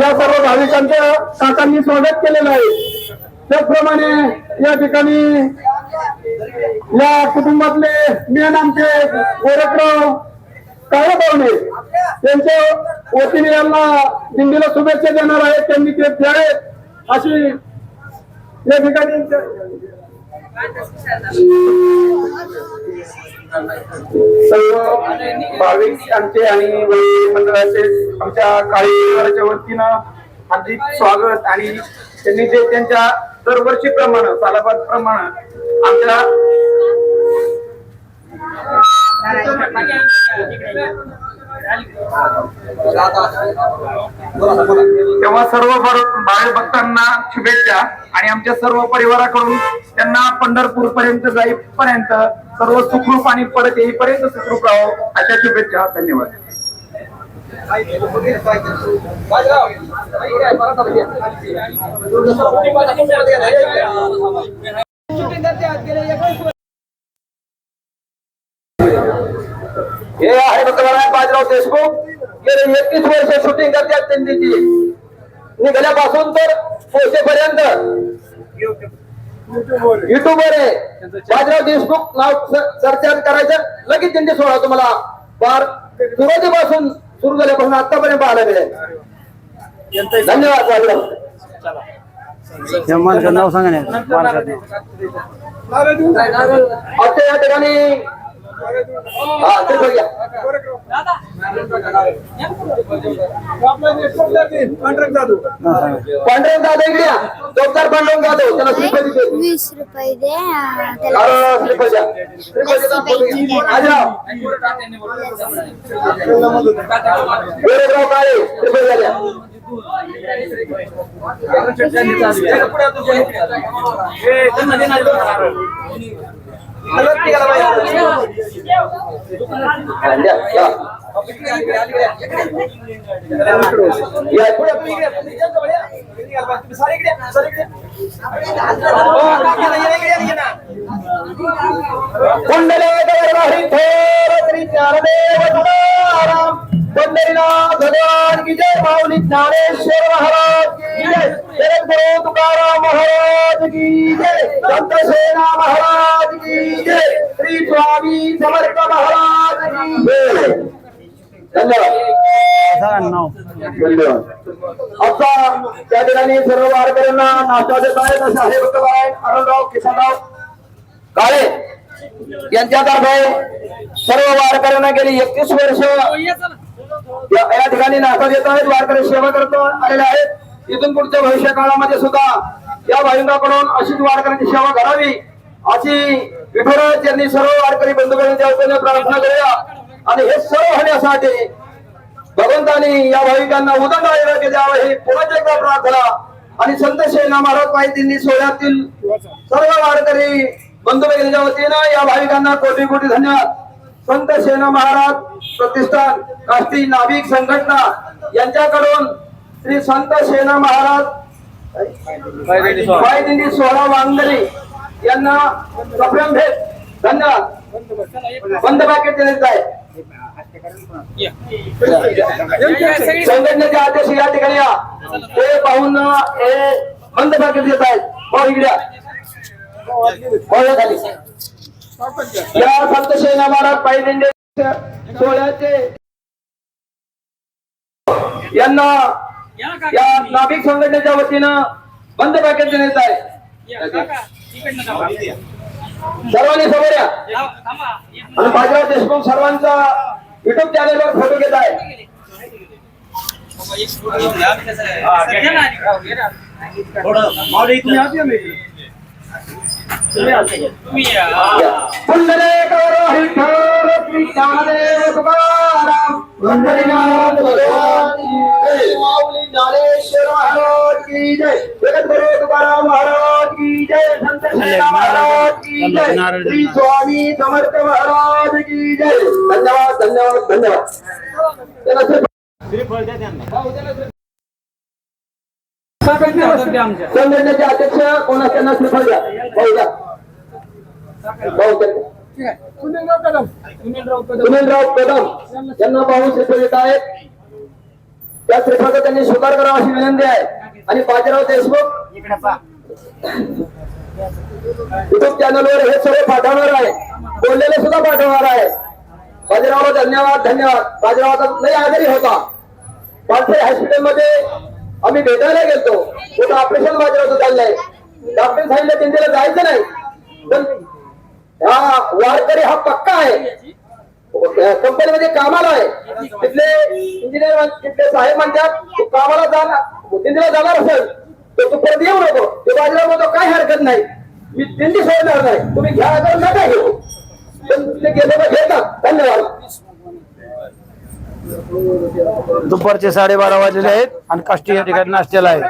या सर्व भाविकांचं काकांनी स्वागत केलेलं आहे. त्याचप्रमाणे या ठिकाणी या कुटुंबातले मेन आमचे गोरखराव काळे त्यांच्या वतीने यांना दिंडीला शुभेच्छा देणार आहेत. त्यांनी ते द्यावेत अशी या ठिकाणी सर्व भाविक आमचे आणि मंडळाचे आमच्या काळी परिवाराच्या वतीनं हार्दिक स्वागत आणि त्यांनी जे त्यांच्या दरवर्षी प्रमाण सालाबाद प्रमाण आमच्या तेव्हा सर्व भावी भक्तांना शुभेच्छा आणि आमच्या सर्व परिवाराकडून त्यांना पंढरपूर पर्यंत जाईपर्यंत सर्व सुखरूप आणि परत येईपर्यंत सुखरूप राहो अशा शुभेच्छा धन्यवाद. हे आहे भक्तगण बाजीराव देशमुख. गेले एकतीस वर्ष शूटिंग करतात त्यांची निघाल्यापासून तर पोहोचेपर्यंत युट्यूबवर आहे. बाजीराव देशमुख नाव सर्च करायचं. लगेच त्यांचे सोडा तुम्हाला. फार सुरुवातीपासून सुरू झाल्यापासून आतापर्यंत पाहायला मिळेल धन्यवाद बाजीराव. नाव सांगा ना. या ठिकाणी हा ते बघूया पांढरे दादा इकडे या. चौकार पांडुरंग जाधव त्याला श्रीपती दे. वीस रुपये दे अं, त्याला अरे, श्रीपती द्या. श्रीपती दादा बोलू या. बाजीराव गोरेगाव काळे श्रीपती द्या. कुंडले गौरवाही थोर तुकाराम पंढरीनाथ भगवान की जय माऊली ज्ञानेश्वर महाराज की जय जगद्गुरु तुकाराम महाराज की जय संत सेना महाराज की जय श्री स्वामी समर्थ महाराज की जय आता त्या ठिकाणी सर्व वारकऱ्यांना नाश्ता देत आहेत असे आहे अरुणराव काळे यांच्यातर्फे सर्व वारकऱ्यांना गेली एकतीस वर्ष या या ठिकाणी नाश्ता देत आहेत वारकरी सेवा करत आलेले आहेत इथून पुढच्या भविष्य काळामध्ये सुद्धा या भाविकांकडून अशीच वारकऱ्यांची सेवा करावी अशी विठोराज यांनी सर्व वारकरी बंधुबांच्या वतीने प्रार्थना करूया. आणि हे सर्व होण्यासाठी भगवंतानी या भाविकांना उदंड आयोग्य द्यावं ही पुन्हा एकदा प्रार्थना. आणि संत शेना महाराज पाहिजे सोहळ्यातील सर्व वारकरी बंधू भगिनीच्या वतीनं या भाविकांना कोटी कोटी धन्यवाद. संत सेना महाराज प्रतिष्ठान काष्टी नाभिक संघटना यांच्याकडून श्री संत सेना महाराज पायदिंडी सोहळा वांगरी यांना सप्रेम भेट. धन्यवाद. बंद पॅकेट देण्यात आहे. संघटनेचे अध्यक्ष या ठिकाणी या. ते पाहून हे बंद पॅकेट देत आहेत. भाऊ इकडे या. भाऊ या खाली. या संत सेना महाराज पायदिंडे सोहळ्याचे यांना या नाभिक संघटनेच्या वतीनं बंद पॅकेट देण्यात आहे. सर्वांनी समोर या. आणि बाजीराव देशमुख सर्वांचा युट्यूब चॅनेलवर फोटो घेत आहे. पुंडलेकर विठ्ठल ज्ञानदेव तुकाराम. माऊली ज्ञानेश्वर महाराज की जय. जगद्गुरु तुकाराम महाराज की जय. संत महाराज की जय. श्री स्वामी समर्थ महाराज की जय. धन्यवाद धन्यवाद धन्यवाद. त्यांना संघटनेचे अध्यक्ष कोण त्यांना श्रीफळ द्या भाऊ द्या भाऊ द्या. सुनीलराव कदम. यांना पाहून श्रीफळ देत आहेत. त्या श्रीफळाचा त्यांनी स्वीकार करावा अशी विनंती आहे. आणि बाजीराव देशमुख युट्यूब चॅनलवर हे सर्व पाठवणार आहे. बोललेले सुद्धा पाठवणार आहे. बाजीरावला धन्यवाद धन्यवाद. बाजीरावाचा लय आजारी होता. पालथे हॉस्पिटलमध्ये आम्ही भेटायला गेलतो. मोठं ऑपरेशन बाजीरावचं चाललंय. डॉक्टर सांगितलं दिंडीला जायचं नाही. पण हा वारकरी हा पक्का आहे. कंपनीमध्ये कामाला आहे. तिथले इंजिनियर तिथले साहेब म्हणतात तू कामाला जाणार दिंडीला जाणार असेल तर तू परत येऊ नको. ते बाजूला म्हणतो काय हरकत नाही. मी दिंडी सोडणार नाही. तुम्ही घ्या तर नका घेऊ. पण ते गेले तर घेतात. धन्यवाद. दुपारचे साडेबारा वाजलेले आहेत आणि काष्टी या ठिकाणी नाश्त्याला आहेत.